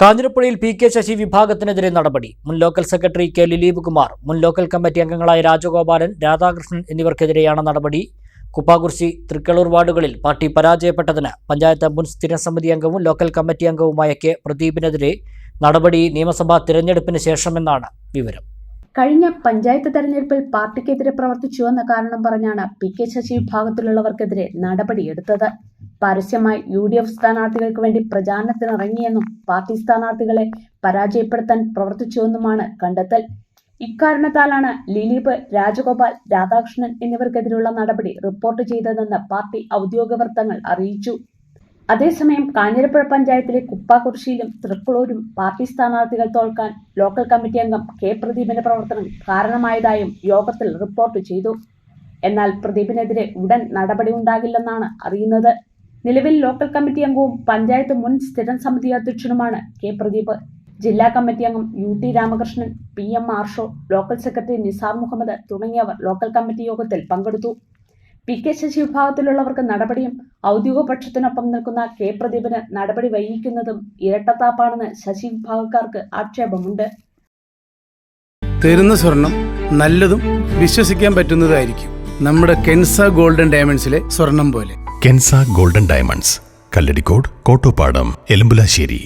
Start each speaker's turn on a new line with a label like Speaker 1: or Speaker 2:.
Speaker 1: കാഞ്ഞിരപ്പുഴയിൽ P K Sasi വിഭാഗത്തിനെതിരെ നടപടി. മുൻ local secretary K Lileep Kumar മുൻ ലോക്കൽ കമ്മിറ്റി അംഗങ്ങളായ രാജഗോപാലൻ രാധാകൃഷ്ണൻ എന്നിവർക്കെതിരെയാണ് നടപടി. കുപ്പാകുർശി തൃക്കളൂർ വാർഡുകളിൽ പാർട്ടി പരാജയപ്പെട്ടതിന് പഞ്ചായത്ത് മുൻ സ്ഥിരസമിതി അംഗവും ലോക്കൽ കമ്മിറ്റി അംഗവുമായ കെ പ്രദീപിനെതിരെ നടപടി നിയമസഭാ തിരഞ്ഞെടുപ്പിന് ശേഷമെന്നാണ് വിവരം.
Speaker 2: കഴിഞ്ഞ പഞ്ചായത്ത് തെരഞ്ഞെടുപ്പിൽ പാർട്ടിക്കെതിരെ പ്രവർത്തിച്ചുവെന്ന കാരണം പറഞ്ഞാണ് പി കെ ശശി വിഭാഗത്തിലുള്ളവർക്കെതിരെ നടപടിയെടുത്തത്. പരസ്യമായി യു ഡി എഫ് സ്ഥാനാർത്ഥികൾക്ക് വേണ്ടി പ്രചാരണത്തിനിറങ്ങിയെന്നും പാർട്ടി സ്ഥാനാർത്ഥികളെ പരാജയപ്പെടുത്താൻ പ്രവർത്തിച്ചുവെന്നുമാണ് കണ്ടെത്തൽ. ഇക്കാരണത്താലാണ് ദിലീപ് രാജഗോപാൽ രാധാകൃഷ്ണൻ എന്നിവർക്കെതിരെയുള്ള നടപടി റിപ്പോർട്ട് ചെയ്തതെന്ന് പാർട്ടി ഔദ്യോഗിക വൃത്തങ്ങൾ അറിയിച്ചു. അതേസമയം കാഞ്ഞിരപ്പുഴ പഞ്ചായത്തിലെ കുപ്പാകുറിശിയിലും തൃക്കുളൂരും പാർട്ടി സ്ഥാനാർത്ഥികൾ തോൽക്കാൻ ലോക്കൽ കമ്മിറ്റി അംഗം കെ പ്രദീപിന്റെ പ്രവർത്തനം കാരണമായതായും യോഗത്തിൽ റിപ്പോർട്ട് ചെയ്തു. എന്നാൽ പ്രദീപിനെതിരെ ഉടൻ നടപടി ഉണ്ടാകില്ലെന്നാണ് അറിയുന്നത്. നിലവിൽ ലോക്കൽ കമ്മിറ്റി അംഗവും പഞ്ചായത്ത് മുൻ സ്ഥിരം സമിതി അധ്യക്ഷനുമാണ് കെ പ്രദീപ്. ജില്ലാ കമ്മിറ്റി അംഗം U T Ramakrishnan P M Arsho local secretary Nisar Muhammad തുടങ്ങിയവർ ലോക്കൽ കമ്മിറ്റി യോഗത്തിൽ പങ്കെടുത്തു. പി കെ ശശി വിഭാഗത്തിലുള്ളവർക്ക് നടപടിയും ഔദ്യോഗിക പക്ഷത്തിനൊപ്പം നിൽക്കുന്ന കെ പ്രദീപിന് നടപടി വൈകിക്കുന്നതും ഇരട്ടത്താപ്പാണെന്ന് ശശി വിഭാഗക്കാർക്ക് ആക്ഷേപമുണ്ട്.
Speaker 3: തരുന്ന സ്വർണം നല്ലതും വിശ്വസിക്കാൻ പറ്റുന്നതായിരിക്കും. നമ്മുടെ കെൻസ ഗോൾഡൻ ഡയമണ്ട്സിലെ സ്വർണം പോലെ.
Speaker 4: Kensa golden diamonds Kalladikode Kottopadam Elambulassery.